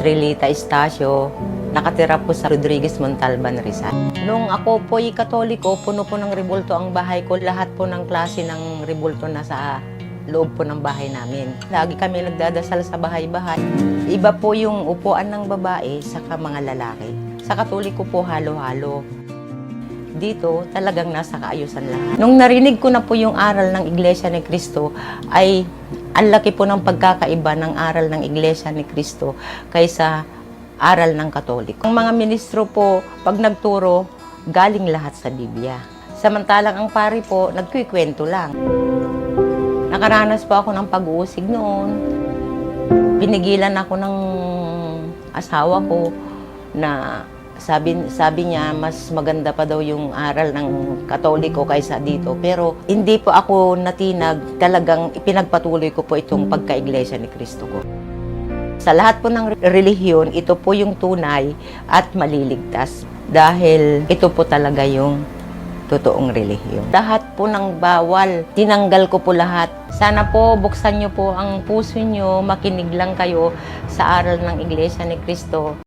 Estrelita Estacio. Nakatira po sa Rodriguez Montalban, Rizal. Nung ako po'y katoliko, puno po ng rebulto ang bahay ko. Lahat po ng klase ng rebulto na sa loob po ng bahay namin. Lagi kami nagdadasal sa bahay-bahay. Iba po yung upuan ng babae sa mga lalaki. Sa katoliko po halo-halo. Dito talagang nasa kaayusan lahat. Nung narinig ko na po yung aral ng Iglesia ni Cristo ay ang laki po ng pagkakaiba ng aral ng Iglesia ni Cristo kaysa aral ng Katoliko. Ang mga ministro po, pag nagturo, galing lahat sa Biblia. Samantalang ang pari po, nagkikwento lang. Nakaranas po ako ng pag-uusig noon. Pinigilan ako ng asawa ko na sabi, sabi niya mas maganda pa daw yung aral ng katoliko kaysa dito. Pero hindi po ako natinag, talagang ipinagpatuloy ko po itong pagka-iglesia ni Kristo ko. Sa lahat po ng relihiyon, ito po yung tunay at maliligtas. Dahil ito po talaga yung totoong relihiyon. Lahat po ng bawal, tinanggal ko po lahat. Sana po buksan niyo po ang puso niyo, makinig lang kayo sa aral ng Iglesia ni Kristo.